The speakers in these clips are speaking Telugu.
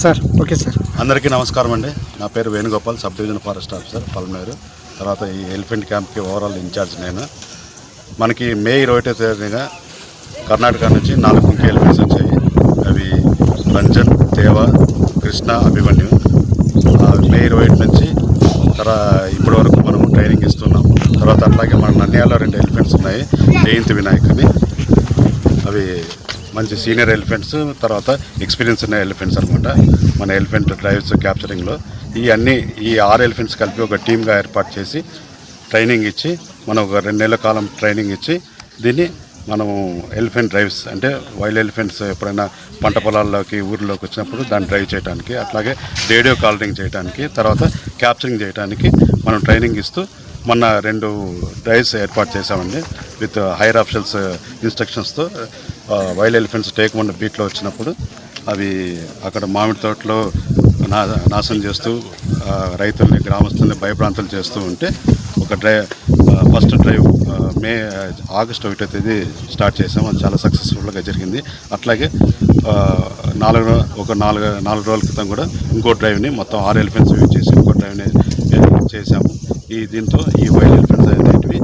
సార్ ఓకే సార్ అందరికీ నమస్కారం అండి. నా పేరు Venugopal sub division forest officer Palmeru తర్వాత ఈ ఎలిఫెంట్ క్యాంప్కి ఓవరాల్ ఇన్ఛార్జ్ నేను. మనకి మే ఇరవై ఒకటో తేదీన కర్ణాటక నుంచి నాలుగు ముఖ్య ఎలిఫెంట్స్ వచ్చాయి. అవి రంజన్ దేవ కృష్ణ అభిమన్యు. మే ఇరవై ఒకటి నుంచి తర్వాత ఇప్పటి వరకు మనం ట్రైనింగ్ ఇస్తున్నాం. తర్వాత అట్లాగే మన నంద్యాలలో రెండు ఎలిఫెంట్స్ ఉన్నాయి. జయంతి వినాయక్ అని. అవి మంచి సీనియర్ ఎలిఫెంట్స్ తర్వాత ఎక్స్పీరియన్స్ ఉన్న ఎలిఫెంట్స్ అనమాట మన ఎలిఫెంట్ డ్రైవ్స్ క్యాప్చరింగ్లో ఈ అన్ని ఈ ఆరు ఎలిఫెంట్స్ కలిపి ఒక టీమ్గా ఏర్పాటు చేసి ట్రైనింగ్ ఇచ్చి మనం ఒక రెండు నెలల కాలం ట్రైనింగ్ ఇచ్చి దీన్ని మనము ఎలిఫెంట్ డ్రైవ్స్ అంటే వైల్డ్ ఎలిఫెంట్స్ ఎప్పుడైనా పంట పొలాల్లోకి ఊర్లోకి వచ్చినప్పుడు దాన్ని డ్రైవ్ చేయడానికి అట్లాగే రేడియో కాలరింగ్ చేయడానికి తర్వాత క్యాప్చరింగ్ చేయడానికి మనం ట్రైనింగ్ ఇస్తూ మొన్న రెండు డ్రైవ్స్ ఏర్పాటు చేశామండి. విత్ హైర్ ఆఫీషియల్స్ ఇన్స్ట్రక్షన్స్తో వైల్డ్ ఎలిఫెంట్స్ టేక్ బీట్లో వచ్చినప్పుడు అవి అక్కడ మామిడి తోటలో నా నాశనం చేస్తూ రైతుల్ని గ్రామస్తుల్ని భయప్రాంతాలు చేస్తూ ఉంటే ఒక drive first drive May August ఒకటో తేదీ స్టార్ట్ చేసాం అది చాలా సక్సెస్ఫుల్గా జరిగింది. అట్లాగే నాలుగు ఒక నాలుగు నాలుగు రోజుల క్రితం కూడా ఇంకో డ్రైవ్ని మొత్తం ఆరు ఎలిఫెంట్స్ యూజ్ చేసి ఇంకో డ్రైవ్ని చేసాము ఈ దీంతో ఈ వైల్డ్ ఎలిఫెంట్స్ అనేటివి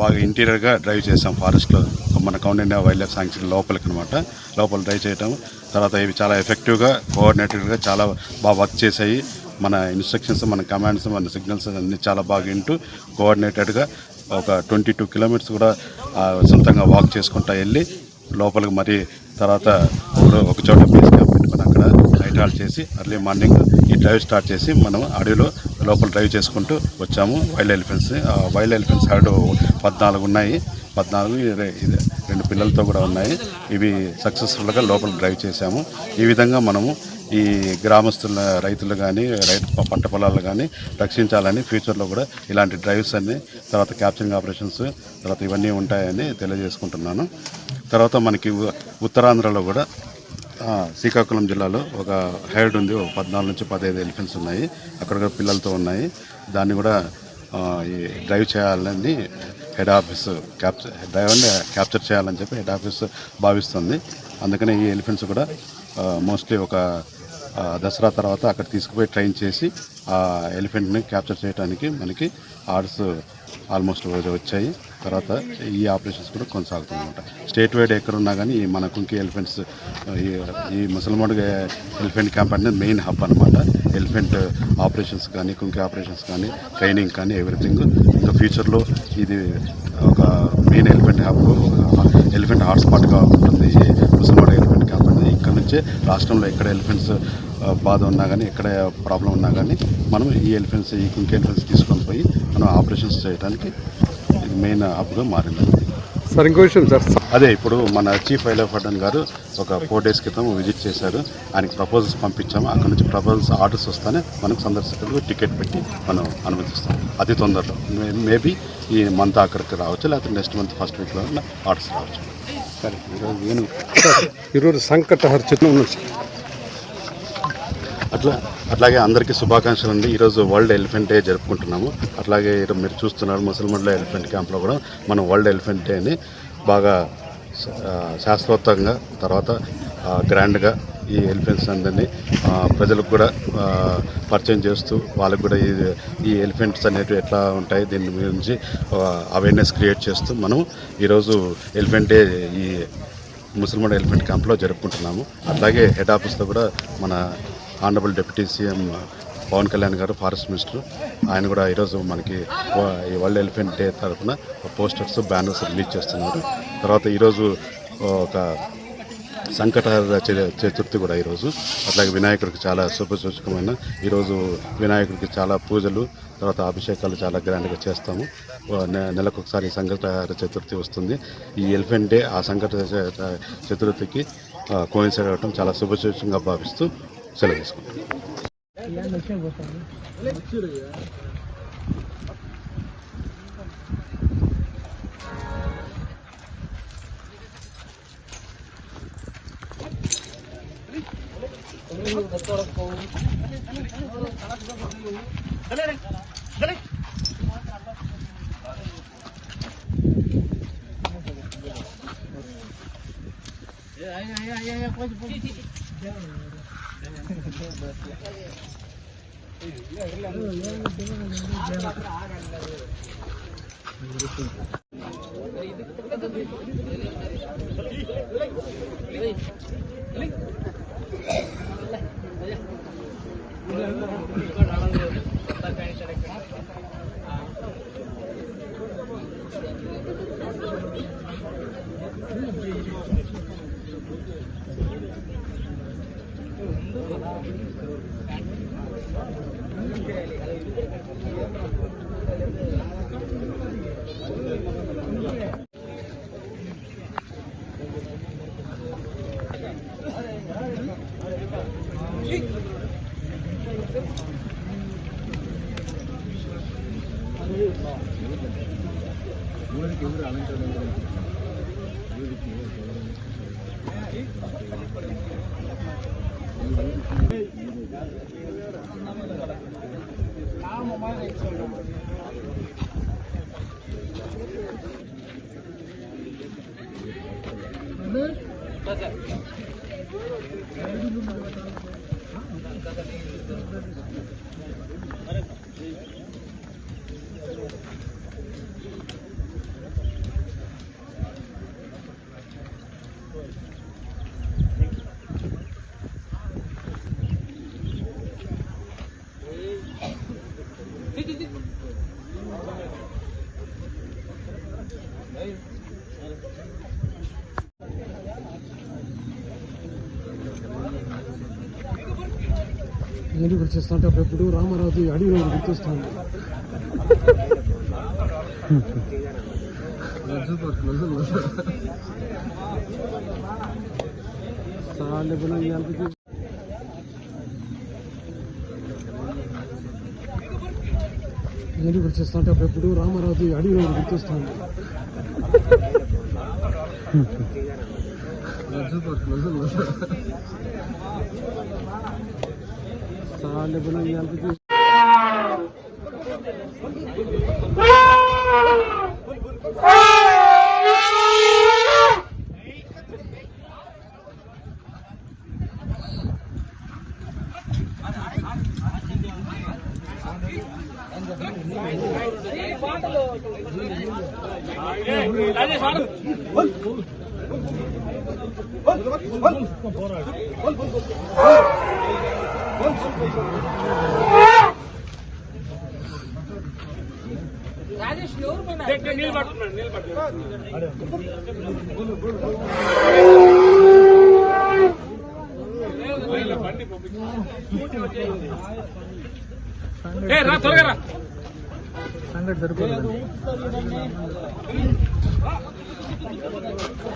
బాగా ఇంటీరియర్గా డ్రైవ్ చేసాం ఫారెస్ట్లో మన కౌండిన్యా వైల్డ్ లైఫ్ శాంక్చురీ లోపలికి అనమాట లోపల డ్రైవ్ చేయటం. తర్వాత ఇవి చాలా ఎఫెక్టివ్గా కోఆర్డినేటెడ్గా చాలా బాగా వర్క్ చేసాయి మన ఇన్స్ట్రక్షన్స్ మన కమాండ్స్ మన సిగ్నల్స్ అన్నీ చాలా బాగా వింటూ కోఆర్డినేటెడ్గా ఒక ట్వంటీ టూ కిలోమీటర్స్ కూడా సొంతంగా వాక్ చేసుకుంటా వెళ్ళి లోపలికి మరి తర్వాత ఒక- చోట బేస్ క్యాంప్ పెట్టుకొని అక్కడ నైట్ హాల్ చేసి అర్లీ మార్నింగ్ ఈ డ్రైవ్ స్టార్ట్ చేసి మనం అడవిలో లోపల డ్రైవ్ చేసుకుంటూ వచ్చాము. వైల్డ్ ఎలిఫెంట్స్ వైల్డ్ ఎలిఫెంట్స్ ఆడు పద్నాలుగు ఉన్నాయి. పద్నాలుగు ఇది- రెండు పిల్లలతో కూడా ఉన్నాయి. ఇవి సక్సెస్ఫుల్గా లోపల డ్రైవ్ చేశాము. ఈ విధంగా మనము ఈ గ్రామస్తుల రైతులు కానీ రైతు పంట పొలాలు కానీ రక్షించాలని ఫ్యూచర్లో కూడా ఇలాంటి డ్రైవ్స్ అన్ని తర్వాత క్యాప్చరింగ్ ఆపరేషన్స్ తర్వాత ఇవన్నీ ఉంటాయని తెలియజేసుకుంటున్నాను. తర్వాత మనకి ఉత్తరాంధ్రలో కూడా శ్రీకాకుళం జిల్లాలో ఒక హైడ్ ఉంది ఒక పద్నాలుగు నుంచి పదహైదు ఎలిఫెంట్స్ ఉన్నాయి. అక్కడ కూడా పిల్లలతో ఉన్నాయి. దాన్ని కూడా ఈ డ్రైవ్ చేయాలని హెడ్ ఆఫీస్ క్యాప్చర్ డ్రైవర్ని క్యాప్చర్ చేయాలని చెప్పి హెడ్ ఆఫీస్ భావిస్తుంది. అందుకనే ఈ ఎలిఫెంట్స్ కూడా మోస్ట్లీ ఒక దసరా తర్వాత అక్కడ తీసుకుపోయి ట్రైన్ చేసి ఆ ఎలిఫెంట్ని క్యాప్చర్ చేయడానికి మనకి ఆర్డర్స్ ఆల్మోస్ట్ వచ్చాయి. తర్వాత ఈ ఆపరేషన్స్ కూడా కొనసాగుతుందన్నమాట. స్టేట్ వైడ్ ఎక్కడున్నా కానీ ఈ మన కుంకి ఎలిఫెంట్స్ ఈ ఈ ముసల్మాన్ ఎలిఫెంట్ క్యాంప్ అనేది మెయిన్ హబ్ అనమాట ఎలిఫెంట్ ఆపరేషన్స్ కానీ కుంకి ఆపరేషన్స్ కానీ ట్రైనింగ్ కానీ ఎవ్రీథింగ్. ఇంకా ఫ్యూచర్లో ఇది ఒక మెయిన్ ఎలిఫెంట్ హబ్ ఎలిఫెంట్ హాట్స్పాట్గా ఉంటుంది ఈ ముసల్మాన్ ఎలిఫెంట్ క్యాంప్ అనేది. ఇక్కడ నుంచే రాష్ట్రంలో ఎక్కడ ఎలిఫెంట్స్ బాధ ఉన్నా కానీ ఎక్కడ ప్రాబ్లం ఉన్నా కానీ మనం ఈ ఎలిఫెంట్స్ ఈ కుంకి ఎలిఫెంట్స్ తీసుకొని పోయి మనం ఆపరేషన్స్ చేయడానికి ఇది మెయిన్ హబ్గా మారింది. సార్ ఇంకో విషయం సార్ అదే ఇప్పుడు మన చీఫ్ వైల్డ్ లైఫ్ గారు ఒక ఫోర్ డేస్ క్రితం విజిట్ చేశారు. ఆయనకి ప్రపోజల్స్ పంపించాము. అక్కడ నుంచి ప్రపోజల్స్ ఆర్డర్స్ వస్తానే మనకు సందర్శకులకు టికెట్ పెట్టి మనం అనుమతిస్తాం. అతి తొందరలో. మేబీ ఈ మంత్ ఆఖరికి రావచ్చు లేకపోతే నెక్స్ట్ మంత్ ఫస్ట్ వీక్లో ఆర్డర్స్ రావచ్చు. సరే ఈరోజు నేను ఈరోజు సంకటహర చిత్రం ఉన్నది సార్. అట్లా అట్లాగే అందరికీ శుభాకాంక్షలు అండి ఈరోజు వరల్డ్ ఎలిఫెంట్ డే జరుపుకుంటున్నాము. అట్లాగే మీరు చూస్తున్నారు ముసల్మన్ల ఎలిఫెంట్ క్యాంప్లో కూడా మనం వరల్డ్ ఎలిఫెంట్ డేని బాగా శాస్త్రోత్తంగా తర్వాత గ్రాండ్గా ఈ ఎలిఫెంట్స్ అందరినీ ప్రజలకు కూడా పరిచయం చేస్తూ వాళ్ళకు కూడా ఈ ఈ ఎలిఫెంట్స్ అనేటివి ఎట్లా ఉంటాయి దీని గురించి అవేర్నెస్ క్రియేట్ చేస్తూ మనం ఈరోజు ఎలిఫెంట్ డే ఈ ముసల్మాన్ ఎలిఫెంట్ క్యాంప్లో జరుపుకుంటున్నాము. అట్లాగే హెడ్ ఆఫీస్లో కూడా మన honourable deputy CM Pawan Kalyan గారు ఫారెస్ట్ మినిస్టర్. ఆయన కూడా ఈరోజు మనకి ఈ వరల్డ్ ఎలిఫెంట్ డే తరఫున పోస్టర్స్ బ్యానర్స్ రిలీజ్ చేస్తున్నారు. తర్వాత ఈరోజు ఒక సంకటహర చ- చతుర్థి కూడా ఈరోజు. అట్లాగే వినాయకుడికి చాలా శుభసూచకమైన ఈరోజు వినాయకుడికి చాలా పూజలు తర్వాత అభిషేకాలు చాలా గ్రాండ్గా చేస్తాము. నెలకొకసారి నె- నెలకు చతుర్థి వస్తుంది. ఈ ఎలిఫెంట్ డే ఆ సంకట చతుర్థికి కోయిన్సైడ్ అవ్వడం చాలా శుభసూచకంగా భావిస్తూ సెలవు ya, Ya, ya, ya, ya, ya, ya, ya, ya, ya, ಇದಕ್ಕೆ Thank you. மாதிரி சொல்லுவாங்க నేను గుర్తిస్తుంటే అప్పుడప్పుడు రామారాజు అడిగి నేను గుర్తిస్తాను నేను గుర్తిస్తుంటే అప్పుడప్పుడు రామారాజు అడిగి నేను గుర్తిస్తాను సూపర్ క్లోజ్ साल बनाई जाती वन वन वन वन రా త్వరగా రా. సంగతి సరిపోతుంది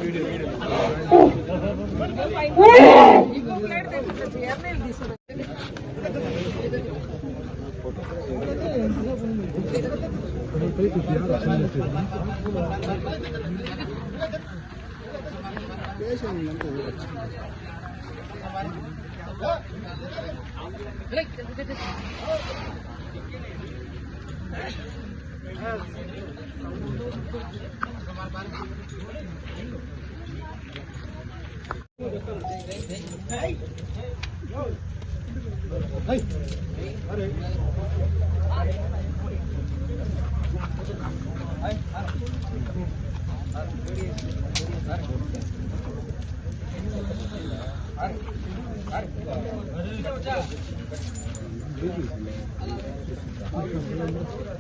వీడియో వీడియో Hey! Hey!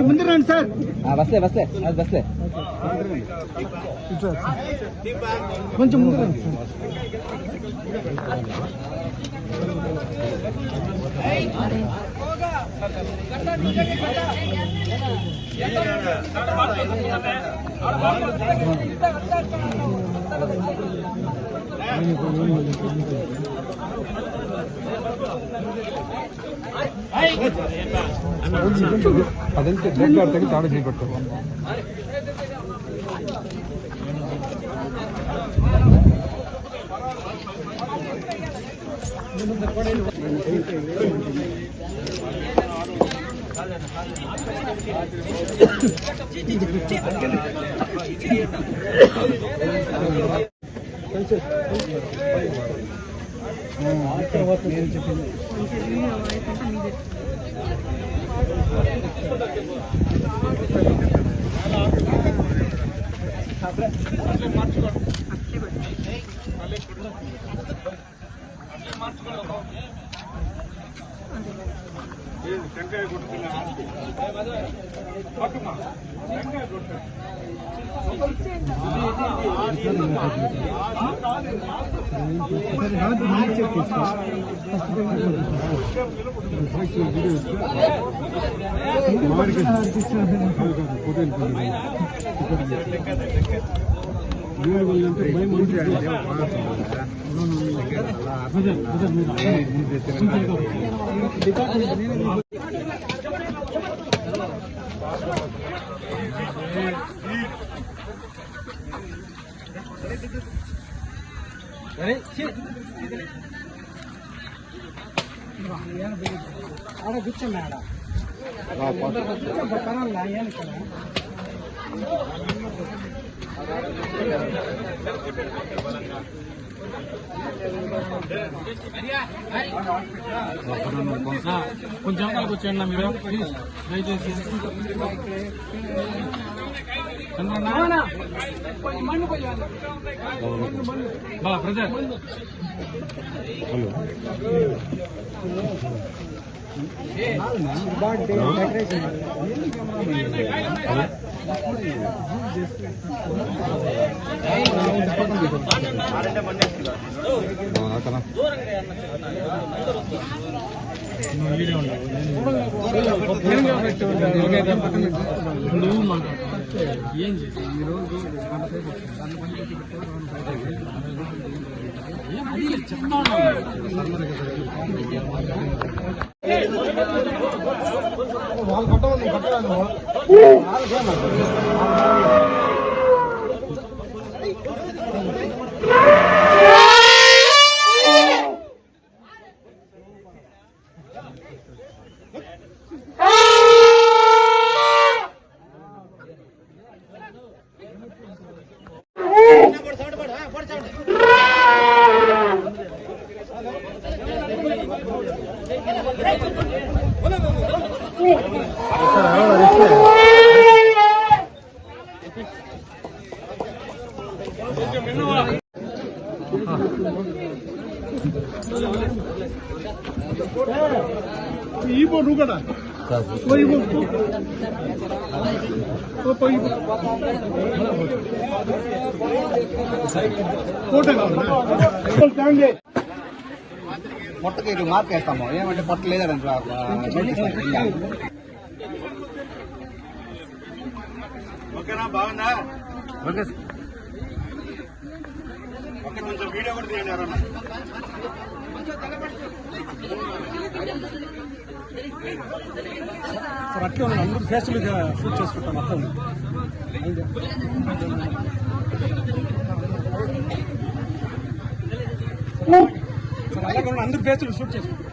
ಮುಂದೆ ರಂಡಿ ಸರ್ ಬಸ್ಲೇ ಬಸ್ಲೇ ಅದು ಬಸ್ಲೇ కొంచెం ముందు రండి సార్ ಅದಕ್ಕೆ ಬೇಕಾರ ತೆಗೆದು ತಾಳು ಬಿಟ್ಟು Thank. మార్చుకోండి இது வெங்காய கொடுத்துல ஆச்சு பாட்டுமா வெங்காய கொடுத்தேன் மார்க்கெட் చెప్పింది ఆడ కూర్చోండి ఆడ పర్వాలా ఏం ఇక్కడ కొంచెం వెనకాలకు వచ్చేయండి మీరు ప్లీజ్ దయచేసి చంద్రన్న బా బ్రదర్ నువ్వు మాట్లాడు ఏం చేసి ఈ వాళ్ళు కొట్టమని కొట్టరాను ఫోటో కావాలా పొట్టకి ఇటు మార్క్ వేస్తాము. ఏమంటే పొట్ట లేదంటే ఓకేనా? బాగుందా? ఓకే ఓకే కొంచెం వీడియో కూడా తీయండి ఎవరన్నా. సార్ అట్లే ఉన్నాను అందరూ ఫేస్లు షూట్ చేసుకుంటాం మొత్తం సార్ అలాగే ఉన్న అందరూ ఫేస్లు షూట్ చేసుకుంటాం.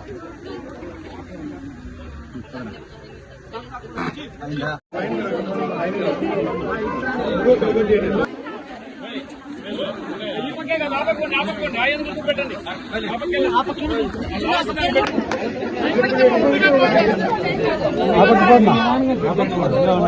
அவருக்கு போடணும் அவருக்கு போடணும்